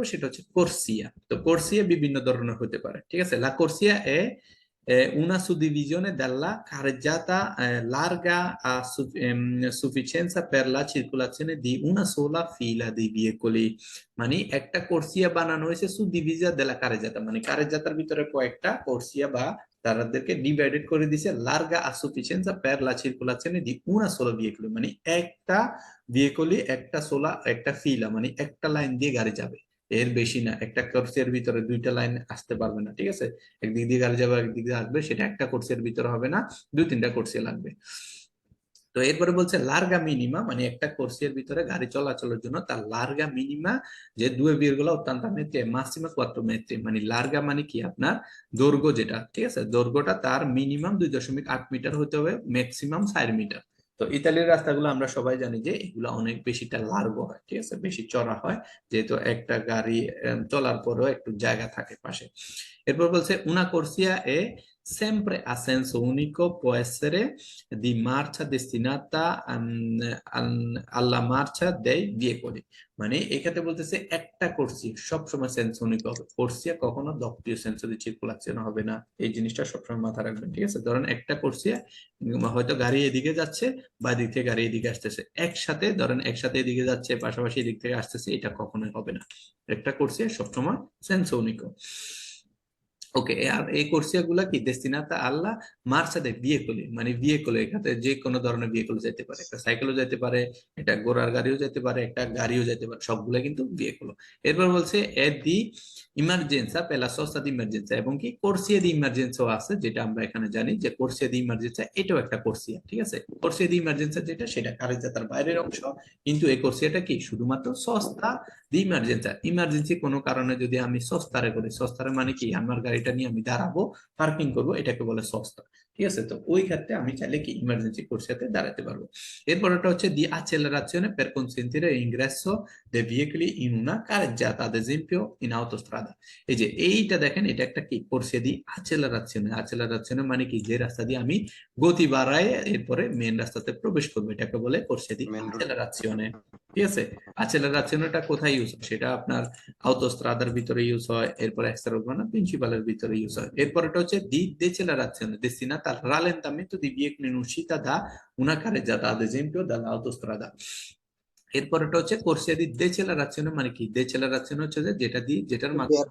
পারব সেটা হচ্ছে কোর্সিয়া তো কোর্সিয়া বিভিন্ন ধরনের হতে পারে, ঠিক আছে? লা কোর্সিয়া এ উনা সুদিভিজনে দেল্লা কারজাতা লার্গা সুফিসেন্সা একটা কোর্সিয়া বানানো হয়েছে সুদিভিজা দেলা কারজাতা মানে কারজাতার ভিতরে কয়েকটা কোর্সিয়া বা তারাদেরকে ডিভাইডেড করে দিছে লার্গা আসুফিসেন্সা পেরলা সিরকুলাসনে দি উনা সোলা বিয়ে মানে একটা বিয়ে একটা সোলা একটা ফিলা মানে একটা লাইন দিয়ে গাড়ি যাবে। এর বেশি না, একটা কোর্সের ভিতরে দুইটা লাইন আসতে পারবে না, ঠিক আছে? একদিক দিয়ে গাড়ি যাবে একদিক দিয়ে আসবে, সেটা একটা কোর্সের ভিতরে হবে না, দুই তিনটা কোর্সে লাগবে। তো এরপরে বলছে লার্গা মিনিমা মানে একটা কোর্সের ভিতরে গাড়ি চলাচলের জন্য তার লার্গা মিনিমা যে দুই বিরগুলো অত্যন্ত মেত্রে মাসিমা কোয়াত্র মেত্রে মানে লার্গা মানে কি আপনার? দৈর্ঘ্য যেটা, ঠিক আছে? দৈর্ঘ্যটা তার মিনিমাম দুই দশমিক আট মিটার হতে হবে ম্যাক্সিমাম চার মিটার তো ইতালির রাস্তাগুলো আমরা সবাই জানি যে এগুলো অনেক বেশিটা লার্গো হয়, ঠিক আছে? বেশি চড়া হয়, যেহেতু একটা গাড়ি চলার পরেও একটু জায়গা থাকে পাশে। এরপর বলছে উনা corsia è sempre a senso unico, può essere di marcia destinata al- alla marcia dei veicoli মানে এক্ষেত্রে বলতেছে, একটা কোর্সি সবসময় সেন্স ইউনিক হবে কোর্সিয়া কখনো দপ্তীয় সেন্স দি সার্কুলাশন হবে না। এই জিনিসটা সবসময় মাথায় রাখবেন, ঠিক আছে? ধরেন একটা কোর্সিয়া হয়তো গাড়ি এদিকে যাচ্ছে, বা দিক থেকে গাড়ি এদিকে আসতেছে। একসাথে, ধরেন একসাথে এদিকে যাচ্ছে, পাশাপাশি এদিক থেকে আসতেছে, এটা কখনোই হবে না। একটা কোর্সিয়া সবসময় সেন্স ইউনিকো ওকে, আর এই কোর্সিয়া গুলা কি? ডেস্টিনাতা আল্লাহ মার্চা দে বিয়েকলি মানে বিয়েকলি এখানে যে কোনো ধরনের বিয়েকল যেতে পারে। একটা সাইকেলও যেতে পারে, একটা ঘোড়ার গাড়িও যেতে পারে, একটা গাড়িও যেতে পারে, সবগুলা কিন্তু বিয়েকল এরপর বলছে এ দি ইমার্জেন্সা পেলা সস্তা দি ইমার্জেন্সা এবং কি? কোর্সিয়া দি ইমার্জেন্সাও আছে, যেটা আমরা এখানে জানি যে কোর্সিয়া দি ইমার্জেন্সা এটাও একটা কোর্সিয়া, ঠিক আছে? কোর্সিয়া দি ইমার্জেন্সা যেটা, সেটা কারেজাতার বাইরের অংশ। কিন্তু এই কোর্সিয়াটা কি? শুধুমাত্র সস্তা দি ইমার্জেন্সা। ইমার্জেন্সি কোনো কারণে যদি আমি সস্তারে করি, সস্তারে মানে কি? আমার গাড়িটা নিয়ে আমি দাঁড়াবো পার্কিং করব এটাকে বলে সস্তা। ঠিক আছে? তো ওই ক্ষেত্রে আমি চাইলে কি ইমার্জেন্সি কোর্স দাঁড়াতে পারব। এরপরটা হচ্ছে দি আচেলারাচিয়নে পের কনসেন্টিরে ইংগ্রেস দে ভিহিকলি ইন না কার যা তাদের জিম্পিও ইন আউটোস্ট্রাদা এই যে এইটা দেখেন এটা একটা কি? কোর্সে দি আচেলারাচিয়নে আচেলারাচিয়নে মানে কি? যে রাস্তা দিয়ে আমি গতি বাড়াই এরপরে মেইন রাস্তাতে প্রবেশ করব। এটাকে বলে কোর্সে দি আচেলারাচিয়নে ঠিক আছে? আচেলারাচিয়নেটা কোথায় ইউজ হয়? সেটা আপনার আউটোস্ট্রাদার ভিতরে ইউজ হয় এরপরে এক্সটার্নাল প্রিন্সিপালের ভিতরে ইউজ হয়। এরপরটা হচ্ছে দি দেচেলারাচিয়নে দেসিনা rallentamento di veicoli in uscita da una carreggiata ad esempio dall'autostrada এরপর এটা হচ্ছে কোর্সিয়া দি decelerazione মানে কি decelerazione হচ্ছে যে যেটা দিয়ে যেটার মাধ্যমে।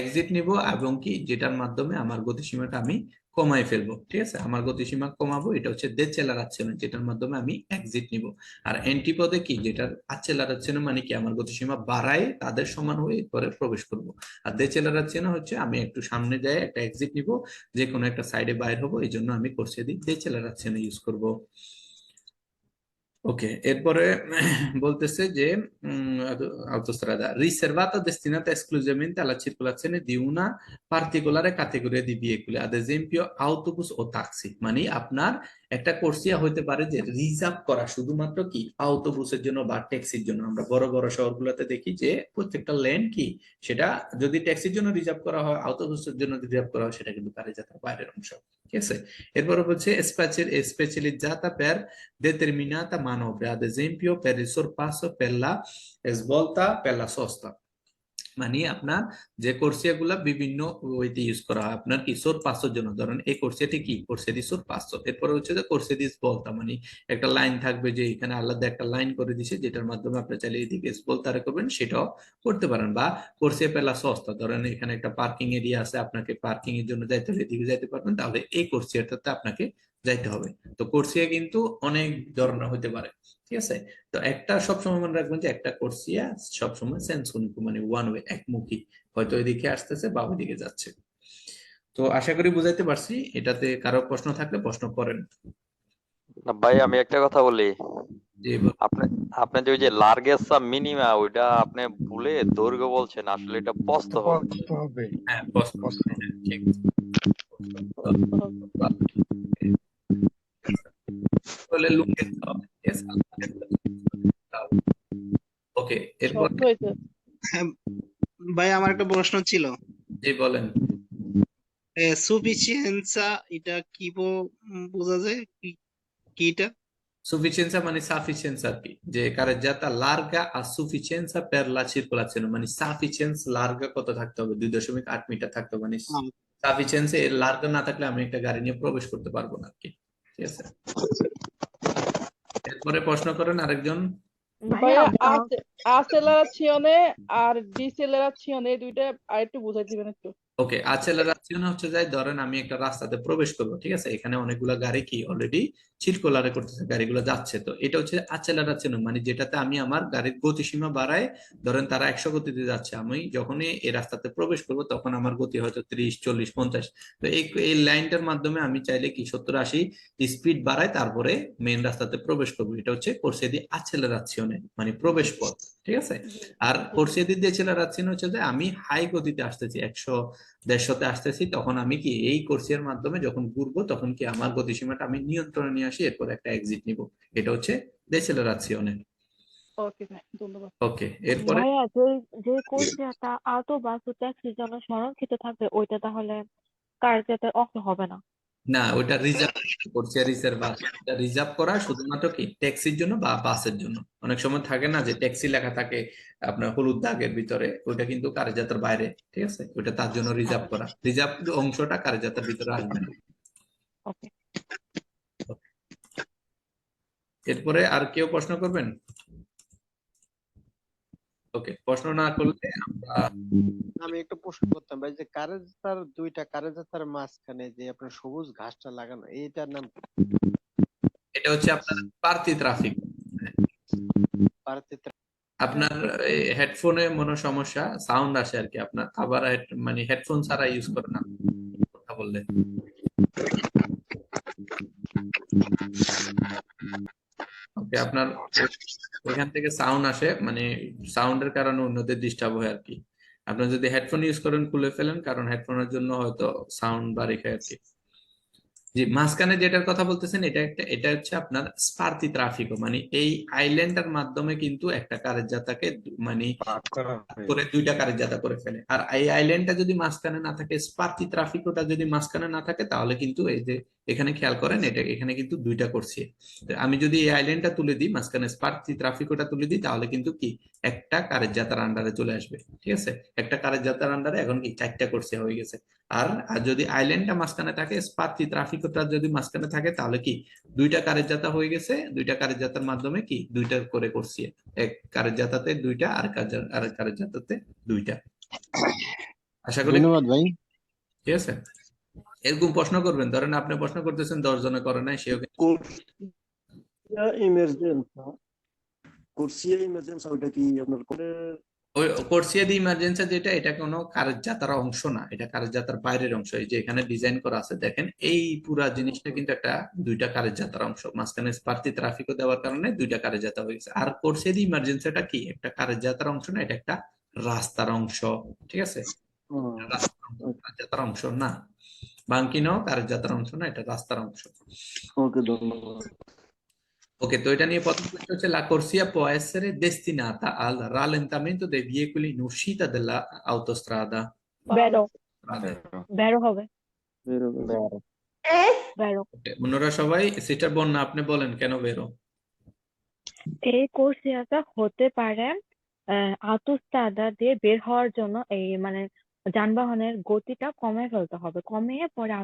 এক্সিট নিব এবং কি যেটার মাধ্যমে আমার গতিসীমাটা আমি কমাই ফেলব, ঠিক আছে? আমার গতিসীমা কমাবো, এটা হচ্ছে দেচেলারাচ্ছেন যেটার মাধ্যমে আমি এক্সিট নিব। আর অ্যান্টিপদে কি? যেটার আচ্ছেলারাচ্ছেন মানে কি? আমার গতিসীমা বাড়ায় তাদের সমান হয়ে পরে প্রবেশ করব। আর দেচেলারাচ্ছেন হচ্ছে, আমি একটু সামনে যাই, একটা এক্সিট নিব যে কোনো একটা সাইডে বাইর হব এই জন্য আমি করছে দিই দেচেলারাচ্ছেন ইউজ করব। ওকে এরপরে বলতেছে যে উম, autostrada riservata destinata esclusivamente alla circolazione di una particolare categoria di veicoli ad esempio autobus ও taxi মানে আপনার একটা কোর্সিয়া হইতে পারে যে রিজার্ভ করা শুধুমাত্র কি autobusের জন্য বা ট্যাক্সির জন্য। আমরা বড় বড় শহরগুলোতে দেখি যে প্রত্যেকটা লেন কি সেটা যদি ট্যাক্সির জন্য রিজার্ভ করা হয় autobusের জন্য রিজার্ভ করা হয় সেটা কিন্তু কারেজাতার বাইরের অংশ। ঠিক আছে? এরপরে হচ্ছে specializzata per determinata manovra, ad esempio per il sorpasso, per la la sosta. মানে আপনার যে কোর্সিয়া গুলা বিভিন্ন ওইতে ইউজ করা হয়। আপনার কি সোর পাঁচশোর জন্য? ধরেন এই কোর্সিয়াটি কি? কোর্সিয়া দি সোর পাঁচশো। এরপরে হচ্ছে যে কোর্সিয়া দি স্পলতা মানে একটা লাইন থাকবে যে এখানে আলাদা একটা লাইন করে দিছে, যেটার মাধ্যমে আপনি চাইলে এদিকে স্পলতারে করবেন, সেটাও করতে পারেন। বা কোর্সিয়া পেলা সস্তা, ধরেন এখানে একটা পার্কিং এরিয়া আছে, আপনাকে পার্কিং এর জন্য যাইতে হলে এদিকে যাইতে পারবেন, তাহলে এই কোর্সিয়াটাতে আপনাকে যাইতে হবে। তো কোর্সিয়া কিন্তু অনেক ধরনের হতে পারে। ঠিক আছে? তো একটা সবসময় মনে রাখবেন যে একটা কোর্সিয়া সবসময় সেন্সনিক মানে ওয়ান ওয়ে একমুখী। হয়তো এদিকে আসতেছে বা ওইদিকে যাচ্ছে। তো আশা করি বুঝাইতে পারছি এটাতে কারও প্রশ্ন থাকলে প্রশ্ন করেন। না ভাই আমি একটা কথা বলি। যে আপনি আপনি যে ওই যে লার্গেসা মিনিমা ওইটা আপনি ভুলে দৈর্ঘ্য বলছেন আসলে এটা প্রস্থ হবে। হ্যাঁ প্রশ্ন। হ্যাঁ, ঠিক বলে লুঙ্গের হবে হয়েছে। হ্যাঁ, ভাই আমার একটা প্রশ্ন ছিল। জি বলেন। সুফিসিয়েন্সা এটা কি বোঝা যায়? কি কি এটা? Sufficienza মানে সাফিসিয়েন্সি আর কি। যে কারেজ্জাতা লার্গা আর সুফিসিয়েন্সা পের লা circolazione মানে সাফিসিয়েন্স লার্গা কত থাকতে হবে? দুই দশমিক আট মিটার থাকতে হবে। মানে হুম। সাফিসিয়েন্সি এর লার্গা না থাকলে আমি একটা গাড়ি নিয়ে প্রবেশ করতে পারব না আর কি। ঠিক আছে? এরপরে প্রশ্ন করেন আরেকজন। ভাইয়া আসেলারাছিওনে আর ডিসেলারাছিওনে এই দুইটা আরেকটু বুঝাই দিবেন একটু ওকে আচেলারাসিওনে হচ্ছে যাই, ধরেন আমি একটা রাস্তাতে প্রবেশ করব, ঠিক আছে? এখানে অনেকগুলা গাড়ি কি অলরেডি চিরকোলারে করতেছে, গাড়িগুলো যাচ্ছে। তো এটা হচ্ছে আচেলারাসিওনে মানে যেটাতে আমি আমার গাড়ির গতিসীমা বাড়ায়, ধরেন তারা একশো গতিতে যাচ্ছে, আমি যখনই এই রাস্তাতে প্রবেশ করব, তখন আমার গতি হয়তো ত্রিশ, চল্লিশ, পঞ্চাশ। তো এই এই লাইনটার মাধ্যমে আমি চাইলে কি সত্তর, আশি স্পিড বাড়ায়, তারপরে মেইন রাস্তাতে প্রবেশ করব। এটা হচ্ছে কোর্সেদি আচেলারাসিওনে মানে প্রবেশ পথ, ঠিক আছে? আর কোর্সেদি ডিসেলারাসিওনে হচ্ছে যে আমি হাই গতিতে আসতেছি, একশো দেড়শোতে আসতেছি তখন আমি কি এই কোর্সের মাধ্যমে যখন ঘুরবো তখন কি আমার গতিসীমাটা আমি নিয়ন্ত্রণে নিয়ে আসি এরপর একটা এক্সিট নিব? এটা হচ্ছে দেশের ওকে ধন্যবাদ। ওকে এরপরে? ভাইয়া যে যে কোর্সটা আটো বা ও ট্যাক্সির জন্য সংরক্ষিত থাকবে ওইটা তাহলে কার্যতের অংশ হবে না? না ওটা রিজার্ভ করছে রিজার্ভ এটা রিজার্ভ করা শুধুমাত্র কি ট্যাক্সির জন্য বা বাসের জন্য? অনেক সময় থাকে না যে ট্যাক্সি লেখা থাকে আপনার হলুদ দাগের ভিতরে ওইটা কিন্তু কার্যযাত্রার বাইরে ঠিক আছে? ওইটা তার জন্য রিজার্ভ করা। রিজার্ভ অংশটা কার্যযাত্রার ভিতরে আসবে না। ওকে এরপরে আর কেউ প্রশ্ন করবেন? ওকে প্রশ্ন না করলে আমি একটা প্রশ্ন করতাম ভাই যে কারেজাতার দুইটা কারেজাতার মাঝখানে যে আপনার সবুজ ঘাসটা লাগানো এইটার নাম এটা হচ্ছে আপনার প্রার্থী ট্রাফিক। ভারতে আপনার হেডফোনে মনে সমস্যা সাউন্ড আসে আর কি আপনার। আবার মানে হেডফোন ছাড়া ইউজ করে না। কথা বললে। ওকে আপনার ওইখান থেকে সাউন্ড আসে মানে সাউন্ডের কারণে অন্যদের ডিস্টার্ব হয় আর কি আপনার যদি হেডফোন ইউজ করেন খুলে ফেলেন কারণ হেডফোনের জন্য হয়তো সাউন্ড বাড়ি খায় আর কি জি মাঝখানে যেটার কথা বলতেছেন এটা একটা এটা হচ্ছে আপনার স্পার্তি ট্রাফিকও মানে এই আইল্যান্ডের মাধ্যমে কিন্তু একটা কারের যাতাকে মানে করে দুইটা কারের যাতা করে ফেলে। আর এই আইল্যান্ডটা যদি মাঝখানে না থাকে স্পার্তি ট্রাফিকটা যদি মাঝখানে না থাকে তাহলে কিন্তু এই যে এখানে খেয়াল করেন এটা এখানে কিন্তু দুইটা করছি। আমি যদি এই আইল্যান্ডটা তুলে দিই মাঝখানে স্পার্তি ট্রাফিকটা তুলে দিই তাহলে কিন্তু কি? একটা কারের যাতার আন্ডারে চলে আসবে ঠিক আছে? একটা কারের যাতার আন্ডারে এখন কি? চারটা করছে হয়ে গেছে। আর আর যদি আইল্যান্ডটা মাঝখানে থাকে স্পার্তি ট্রাফিকটা যদি মাঝখানে থাকে তাহলে কি? দুইটা কারের যাতা হয়ে গেছে দুইটা কারের যাতার মাধ্যমে কি? দুইটা করে করছি। এক কারের যাতাতে দুইটা আর আর কারের যাতাতে দুইটা। আশা করি ধন্যবাদ ভাই। ঠিক আছে? এরকম প্রশ্ন করবেন ধরেন আপনি প্রশ্ন করতেছেন দশ জনে করে নাই সেও কোর্সিয়া দি ইমার্জেন্সি যেটা এটা কোনো কারের যাতার অংশ না এটা কারের যাতার বাইরের অংশ এই যে এখানে ডিজাইন করা আছে দেখেন এই পুরা জিনিসটা কিন্তু একটা দুইটা কারের যাতার অংশ মাঝখানে স্পার্তি ট্রাফিকও দেওয়ার কারণে দুইটা কারের যাতা হয়ে গেছে। আর কোর্সিয়া দি ইমার্জেন্সিটা কি? একটা কারের যাতার অংশ না এটা একটা রাস্তার অংশ ঠিক আছে? রাস্তার যাতার অংশ না। বাঙ্কিনো কারের যাতার অংশ না এটা রাস্তার অংশ। ওকে ধন্যবাদ। Ok, তো এটা নিয়ে প্রথম প্রশ্ন হচ্ছে la corsia può essere destinata al rallentamento dei veicoli in uscita della autostrada. বেরো হবে। বেরো অন্যরা সবাই সেটার বর্ণনা আপনি বলেন কেন বেরো? এই কোর্সিয়াটা হতে পারে আতস্তাদা দিয়ে বের হওয়ার জন্য এই মানে যানবাহনের গতিটা কমে ফেলতে হবে। কমিয়ে পরে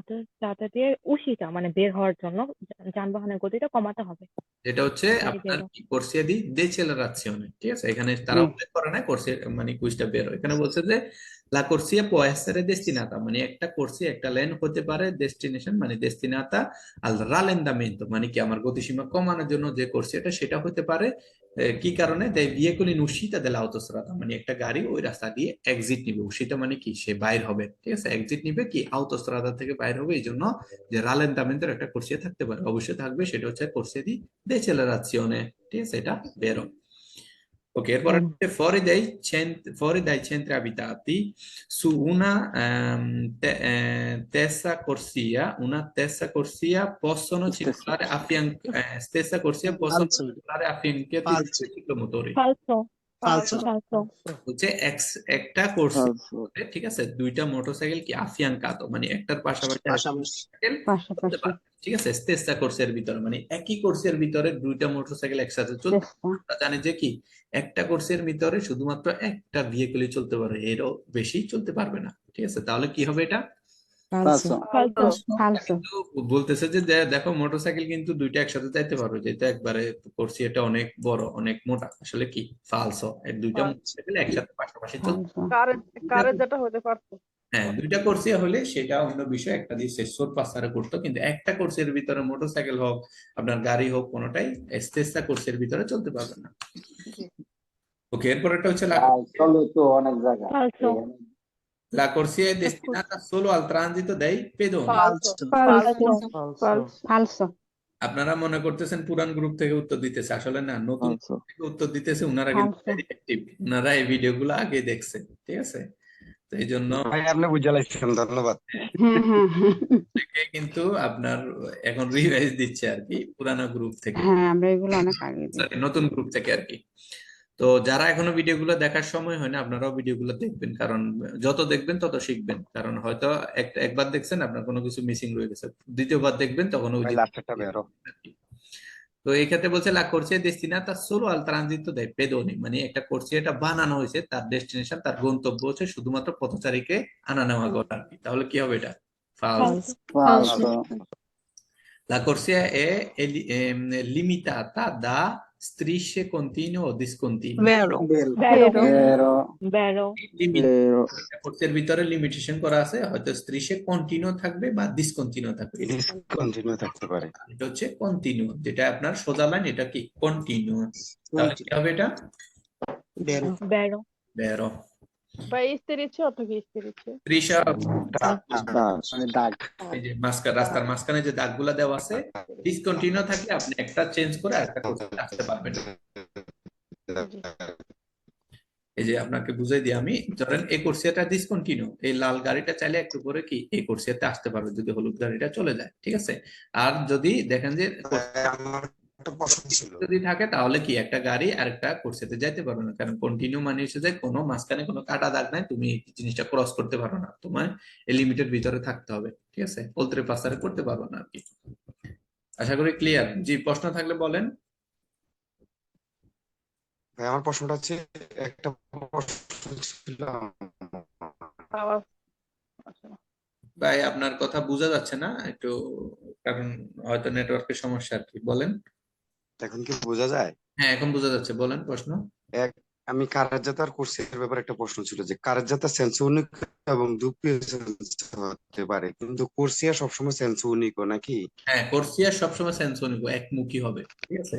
দিয়ে উশিটা মানে বের হওয়ার জন্য যানবাহনের গতিটা কমাতে হবে। যেটা হচ্ছে আপনার। কি corsia di decelerazione ঠিক আছে? এখানে তারা উল্লেখ করে না corsia মানে কুইজটা বেরো এখানে বলছে যে লা può essere destinata মানে একটা corsia একটা লেন হতে পারে ডেস্টিনেশন মানে destinata al rallentamento মানে কি আমার গতিসীমা কমানোর জন্য যে corsiaটা সেটা হতে পারে কি কারণে? ভিয়েকলিন উশিতা দেলা অতস্রাতা মানে একটা গাড়ি ওই রাস্তা দিয়ে এক্সিট নিবে। উশিতা মানে কি? সে বাইর হবে। ঠিক আছে? এক্সিট নিবে কি? অতস্রাতা থেকে বাইরে হবে। এই জন্য যে রালেন তামেন্দ্র একটা কোর্সিয়ে থাকতে পারে। অবশ্যই থাকবে। সেটা হচ্ছে কোর্সিয়ে দি দে ছেলে রাচ্ছি অনে। ঠিক আছে? এটা বেরো। Ok, erboramente fuori dai, centri, fuori dai centri abitati, su una ehm, te, eh, testa corsia, una testa corsia possono circolare a fianco, eh, stessa corsia possono circolare a fianco ciclomotori. Falso. হচ্ছে একটা course ঠিক আছে? দুইটা motorcycle কি আফিয়াঙ্কাতো মানে একটার পাশাপাশি। ঠিক আছে? স্টেসা কোর্সের ভিতরে। মানে একই কোর্সের ভিতরে দুইটা মোটরসাইকেল একসাথে চলতে জানি যে কি? একটা কোর্সের ভিতরে শুধুমাত্র একটা ভেহিকলই চলতে পারে। এরও বেশি চলতে পারবে না ঠিক আছে? তাহলে কি হবে এটা? Falso, falso, falso, বলতেছে যে দেখো মোটরসাইকেল কিন্তু দুইটা একসাথে যাইতে পারবে যেটা একবারে করছি এটা অনেক বড় অনেক মোটা। আসলে কি? ফালসো এর দুইটা মোটরসাইকেল একসাথে পাশাপাশি কারের কারের যেটা হতে পারতো। হ্যাঁ দুইটা হলে সেটা অন্য বিষয়। একটা দিয়ে শেষ সোর পাসারে করতো। কিন্তু একটা কোর্সের ভিতরে মোটরসাইকেল হোক আপনার গাড়ি হোক কোনোটাই স্টেসা কোর্সের ভিতরে চলতে পারবে না। ওকে এরপর একটা হচ্ছে লা চলে তো অনেক জায়গা La corsia è destinata solo al transito dei pedoni. ফালসো falso, ফালসো falso, আপনারা মনে করতেছেন পুরান গ্রুপ থেকে উত্তর দিতেছে আসলে না নতুন falso, থেকে উত্তর দিতেছে উনারা কিন্তু Falso. active উনারা এই ভিডিওগুলো আগে দেখছে ঠিক আছে তো এই জন্য ভাই আপনি বুঝে লাইছেন ধন্যবাদ থেকে কিন্তু আপনার এখন রিভাইজ দিচ্ছে আর কি পুরানো গ্রুপ থেকে হ্যাঁ আমরা এগুলো অনেক আগে নতুন গ্রুপ থেকে আর কি তো যারা এখনও ভিডিওগুলো দেখার সময় হয় না আপনারাও ভিডিওগুলো দেখবেন। কারণ যত দেখবেন তত শিখবেন। কারণ হয়তো একবার দেখছেন আপনার কোনো কিছু মিসিং রয়ে গেছে। দ্বিতীয়বার দেখবেন তখন ওই তো এই ক্ষেত্রে বলছে লা corsia è destinata solo al transito dei pedoni. মানে একটা কোর্সিয়াটা বানানো হয়েছে তার ডেস্টিনেশন তার গন্তব্য হচ্ছে শুধুমাত্র পথচারীকে আনা নেওয়া করা আর কি। তাহলে কি হবে এটা? ফালস falso, La corsia è, è strisce continuo o discontinuo. Vero. vero, vero, vero, Vero. vero, কোর্সের ভিতরে লিমিটেশন করা আছে হয়তো স্ত্রীশে কন্টিনিউ থাকবে বা ডিসকন্টিনিউ থাকবে। কন্টিনিউ থাকতে পারে। এটা হচ্ছে কন্টিনিউ যেটা আপনার সোজা লাইন এটা কি? কন্টিনিউ তাহলে কি হবে এটা? বেরো vero, বেরো ত্রিশা দাগ, মানে দাগ, এই যে মাঝখানে রাস্তার মাঝখানে যে দাগগুলা দেওয়া আছে ডিসকন্টিনিউ থাকলে আপনি একটা চেঞ্জ করে আরেকটা আসতে পারবেন এই যে আপনাকে বুঝাই দিই আমি ধরেন এই কোর্সিয়াটা ডিসকন্টিনিউ এই লাল গাড়িটা চাইলে একটু পরে কি এই কোর্সিয়াতে আসতে পারবে যদি হলুদ গাড়িটা চলে যায় ঠিক আছে আর যদি দেখেন যে একটা প্রশ্ন ছিল। যদি থাকে তাহলে কি একটা গাড়ি আরেকটা কোর্সিয়াতে যাইতে পারবে না। কারণ কন্টিনিউ মানে হচ্ছে যে কোনো মাঝখানে কোনো কাটা দাগ নাই তুমি এই জিনিসটা ক্রস করতে পারো না। তোমার এই লিমিটের ভিতরে থাকতে হবে ঠিক আছে? পোল্ট্রি পাসারে করতে পারবে না আর কি। আশা করি ক্লিয়ার জি প্রশ্ন থাকলে বলেন। ভাই আমার প্রশ্নটা হচ্ছে একটা প্রশ্ন ছিল। ভাই আপনার কথা বোঝা যাচ্ছে না একটু কারণ হয়তো নেটওয়ার্কের সমস্যা আর কি। বলেন। এখন কি বোঝা যায়? হ্যাঁ এখন বোঝা যাচ্ছে। বলেন প্রশ্ন। এক আমি কার্যতার কোর্সের ব্যাপারে একটা প্রশ্ন ছিল যে কার্যতা সেন্সোনিক এবং দুপ্রিয় হতে পারে কিন্তু কোর্সিয়া সবসময় সেন্সোনিক নাকি? হ্যাঁ কোর্সিয়া সবসময় সেন্সোনিক একমুখী হবে ঠিক আছে?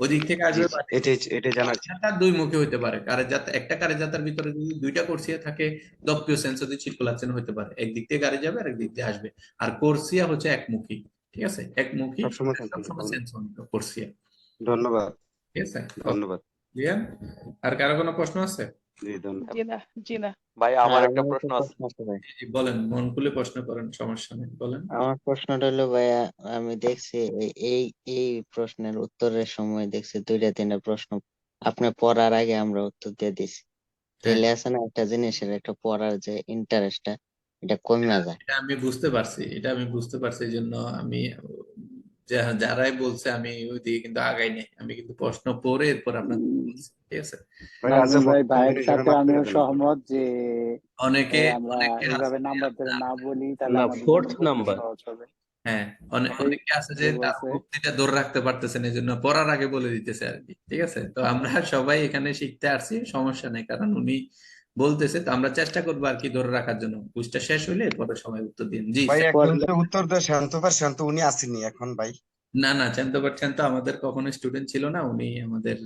ওদিক থেকে আসবে এটাই এটাই জানার ছিল। কারেজাতা দুই মুখী হতে পারে। কারেজাতা একটা কারেজাতার ভিতরে যদি দুইটা কোর্সিয়া থাকে দপ্পিও সেন্সরি সার্কুলেশন হতে পারে। একদিক থেকে গাড়ি যাবে আর একদিক দিয়ে আসবে। আর কোর্সিয়া হচ্ছে একমুখী ঠিক আছে? একমুখী সবসময় সেন্সোনিক কোর্সিয়া। ধন্যবাদ। ধন্যবাদ। ক্লিয়ার আর কারও কোনো প্রশ্ন আছে? জি না ভাই আমার হ্যাঁ, একটা প্রশ্ন আছে। আছে। ভাই জি, বলেন মন খুলে প্রশ্ন করেন সমস্যা নেই বলেন। আমার প্রশ্নটা হলো ভাইয়া আমি দেখছি এই- এই প্রশ্নের উত্তরের সময় দেখছি দুইটা তিনটা প্রশ্ন আপনি পড়ার আগে আমরা উত্তর দিয়ে দিছি। তাহলে আছে না একটা জিনিসের একটা পড়ার যে ইন্টারেস্টটা এটা কমে যায়। এটা আমি বুঝতে পারছি এটা আমি বুঝতে পারছি এই জন্য আমি যারাই বলছে আমি ওইদিকে কিন্তু আগাই নাই। আমি কিন্তু প্রশ্ন পরে এরপর আপনাকে বলছি ঠিক আছে? ভাই ভাইয়ের সাথে আমিও সহমত যে অনেকে অনেকে এইভাবে নাম্বার ধরে না আপনার- বলি তাহলে না, আমাদের fourth জন্য number। সহজ হবে। হ্যাঁ অনেকে আছে যে যে তার মুক্তিটা ধরে রাখতে পারতেছেন এই জন্য পড়ার আগে বলে দিতেছে আর কি ঠিক আছে? তো আমরা সবাই এখানে শিখতে আসছি সমস্যা নেই কারণ উনি বলতেছে তো আমরা চেষ্টা করব আর কি ধরে রাখার জন্য। কুইজটা শেষ হইলে এরপরে সবাই উত্তর দিন। জি ভাই স্যার। তো উত্তর দেয় শান্ত ভাই শান্ত উনি আসেনি এখন ভাই। না না চান্ত পাচ্ছেন তো আমাদের কখনো স্টুডেন্ট ছিল না উনি আমাদের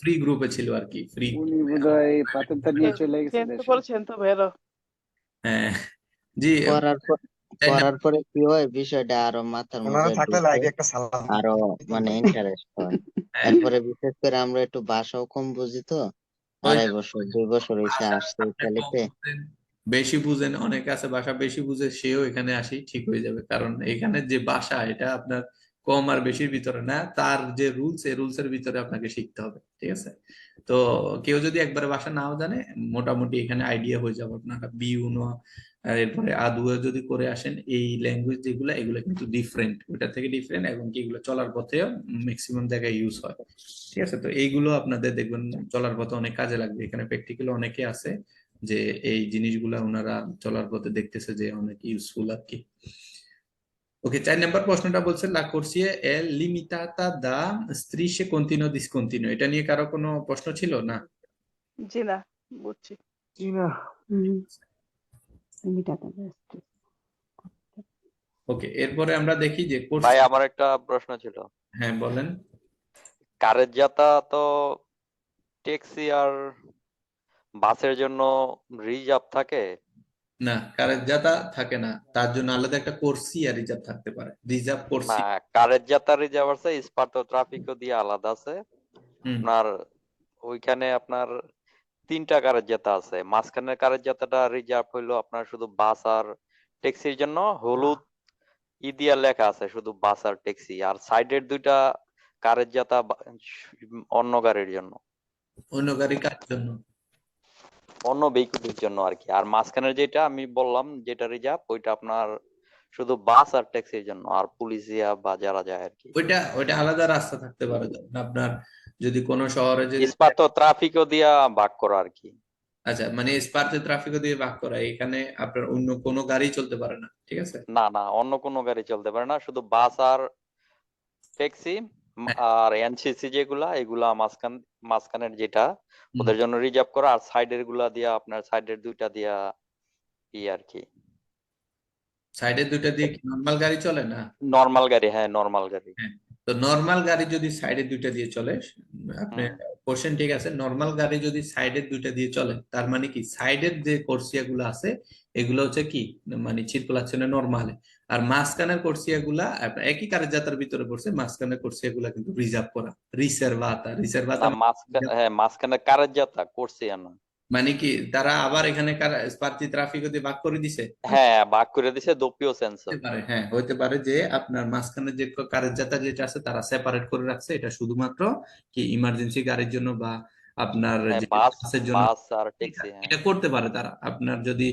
ফ্রি গ্রুপে ছিল আর কি ফ্রি উনি বোধহয় পাথরটা নিয়ে চলে গেছে চেঞ্জ দেশে। করেছেন তো হ্যাঁ জি। পড়ার পর পড়ার পরে কি হয় বিষয়টা আরও মাথার মধ্যে থাকলে লাইভে একটা সালাম। আরও মানে ইন্টারেস্ট হয়। হ্যাঁ, এরপরে বিশেষ করে আমরা একটু ভাষাও কম বুঝি তো। আড়াই বছর দুই বছর এসে ভাষা আসছে ইতালিতে বেশি বুঝেন অনেক আছে ভাষা বেশি বুঝে সেও এখানে আসি ঠিক হয়ে যাবে। কারণ এখানে যে বাসা এটা আপনার কম আর বেশির ভিতরে না, তার যে রুলস এই রুলস এর ভিতরে আপনাকে শিখতে হবে, ঠিক আছে? তো কেউ যদি একবারে ভাষা নাও জানে, মোটামুটি এখানে আইডিয়া হয়ে যাবে আপনারা। বি উনো এরপরে আদুয়া যদি করে আসেন, এই ল্যাঙ্গুয়েজ যেগুলো, এগুলো কিন্তু ডিফারেন্ট ওটা থেকে ডিফারেন্ট এবং কি এগুলো চলার পথেও ম্যাক্সিমাম জায়গায় ইউজ হয়, ঠিক আছে? তো এইগুলো আপনাদের দেখবেন চলার পথে অনেক কাজে লাগবে। এখানে প্র্যাকটিক্যাল অনেকে আছে যে এই জিনিসগুলা ওনারা চলার পথে দেখতেছে যে অনেক ইউজফুল আর কি। ওকে চার নাম্বার প্রশ্নটা বলছে লা corsia è limitata da strisce continuo discontinuo এটা নিয়ে কারও কোনো প্রশ্ন ছিল? না। জি না বুঝছি। জি না। লিমিতাতা দা স্ত্রী ওকে এরপরে আমরা দেখি যে ভাই আমার একটা প্রশ্ন ছিল। হ্যাঁ বলেন। কারের যাতা তো ট্যাক্সি আর বাসের জন্য রিজার্ভ থাকে? না কারের যাতা থাকে না তার জন্য আলাদা একটা কোর্সিয়া রিজার্ভ থাকতে পারে রিজার্ভ না কোর্সি কারের যাতা রিজার্ভ আছে স্পার্টো ট্রাফিকও দিয়ে আলাদা আছে। আপনার ওইখানে আপনার তিনটা কারের যাতা আছে মাঝখানের কারের যাতাটা রিজার্ভ হইল আপনার শুধু বাস আর ট্যাক্সির জন্য হলুদ ই দিয়া লেখা আছে শুধু বাস আর ট্যাক্সি আর সাইডের দুইটা কারের যাতা বা- অন্য গাড়ির জন্য। অন্য গাড়ি কার জন্য? অন্য ভেহিকুলের জন্য আর কি আর মাঝখানের যেটা আমি বললাম যেটা রিজার্ভ ওইটা আপনার শুধু বাস আর ট্যাক্সির জন্য আর পুলিশিয়া বা যারা যায় আর কি ওইটা ওইটা আলাদা রাস্তা থাকতে পারে আপনার যদি কোনো শহরে যদি ইস্পাত ট্রাফিকও দিয়া ভাগ করা আর কি আচ্ছা মানে স্পার্তে ট্রাফিকও দিয়ে ভাগ করা এখানে আপনার অন্য কোনো গাড়ি চলতে পারে না ঠিক আছে না না অন্য কোনো গাড়ি চলতে পারে না শুধু বাস আর ট্যাক্সি হ্যাঁ। আর এনসিসি যেগুলা এগুলা মাঝখান মাঝখানের যেটা। ওদের জন্য রিজার্ভ করা আর সাইডেরগুলা দিয়া আপনার সাইডের দুইটা দিয়া ই আর কি। সাইডের দুইটা দিয়ে কি নর্মাল গাড়ি চলে না? নর্মাল গাড়ি হ্যাঁ নর্মাল গাড়ি। তো নর্মাল গাড়ি যদি সাইডের দুইটা দিয়ে চলে আপনি কোশ্চেন ঠিক আছে নর্মাল গাড়ি যদি সাইডের দুইটা দিয়ে চলে তার মানে কি? সাইডের যে কোর্সিয়া গুলো আছে এগুলো হচ্ছে কি? মানে সার্কুলেশনে নর্মালে আর মাঝখানের কোর্সিয়া গুলা একই কারের যাত্রার ভিতরে পড়ছে মাঝখানের কোর্সিয়া গুলা কিন্তু রিজার্ভ করা। রিসার্ভাতা রিসার্ভাতা না মাঝখানে হ্যাঁ মাঝখানে কারের যাতা করছি না মানে কি তারা আবার এখানে স্পার্তি ট্রাফিক দিয়ে ভাগ করে দিছে? হ্যাঁ ভাগ করে দিছে দোপিও সেন্সর পারে হ্যাঁ হতে পারে যে আপনার মাঝখানে যে কারের যাত্রা যেটা আছে তারা সেপারেট করে রাখছে। এটা শুধুমাত্র কি ইমার্জেন্সি গাড়ির জন্য বা আপনার বাসের জন্য ট্যাক্সি হ্যাঁ এটা করতে পারে তারা। আপনার যদি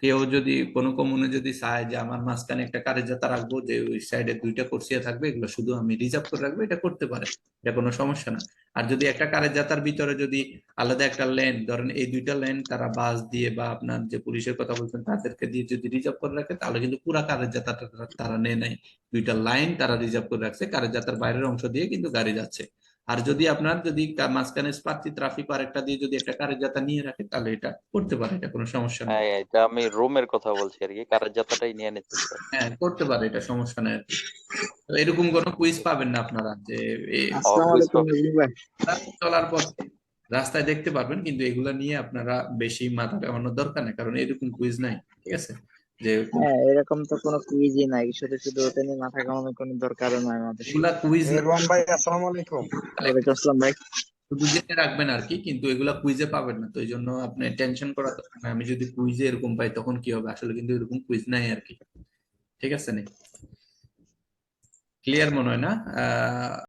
কেউ যদি, কোনো কমুনে যদি চায় যে আমার মাঝখানে একটা কারের যাত্রা রাখব যে ওই সাইডে দুইটা কোর্সিয়া থাকবে, এগুলো শুধু আমি রিজার্ভ করে রাখব, এটা করতে পারে, এটা কোনো সমস্যা না। আর যদি একটা কারের যাত্রার ভিতরে যদি আলাদা একটা লেন ধরেন এই দুইটা লেন তারা বাস দিয়ে বা আপনার যে পুলিশের কথা বলছেন, তাদেরকে দিয়ে যদি রিজার্ভ করে রাখে, তাহলে কিন্তু পুরা কারের যাত্রাটা তারা- নেয় নাই। দুইটা লাইন তারা রিজার্ভ করে রাখছে কারের যাত্রার বাইরের অংশ দিয়ে কিন্তু গাড়ি যাচ্ছে। আর যদি আপনার যদি মাঝখানে স্পার্তি ট্রাফিক আর একটা দিয়ে যদি একটা কারের যাতা নিয়ে রাখে তাহলে এটা করতে পারে এটা কোনো সমস্যা নেই। হ্যাঁ এটা আমি রুমের কথা বলছি আর কি কারের যাত্রাটাই নিয়ে নিতে হ্যাঁ করতে পারে এটা সমস্যা নেই আর কি। তো এরকম কোনো কুইজ পাবেন না আপনারা যে এ- আসসালামু আলাইকুম নাজমুল ভাই। চলার পথে রাস্তায় দেখতে পারবেন কিন্তু এগুলা নিয়ে আপনারা বেশি মাথা ঘামানোর দরকার নেই কারণ এরকম কুইজ নাই ঠিক আছে? যে হ্যাঁ এরকম তো কোনো কুইজই নাই। শুধু শুধু ওটা নিয়ে মাথা ঘামানোর কোনো দরকারও নাই আমাদের। এগুলা কুইজ রোহন ভাই আসসালামু আলাইকুম। ওয়ালাইকুম আসসালাম ভাই। শুধু জেনে রাখবেন আর কি কিন্তু এগুলা কুইজে পাবেন না তো এই জন্য আপনি টেনশন করা দরকার নাই। আমি যদি কুইজে এরকম পাই তখন কি হবে? আসলে কিন্তু এরকম কুইজ নাই আর কি। ঠিক আছে নি? ক্লিয়ার মনে হয় না? আহ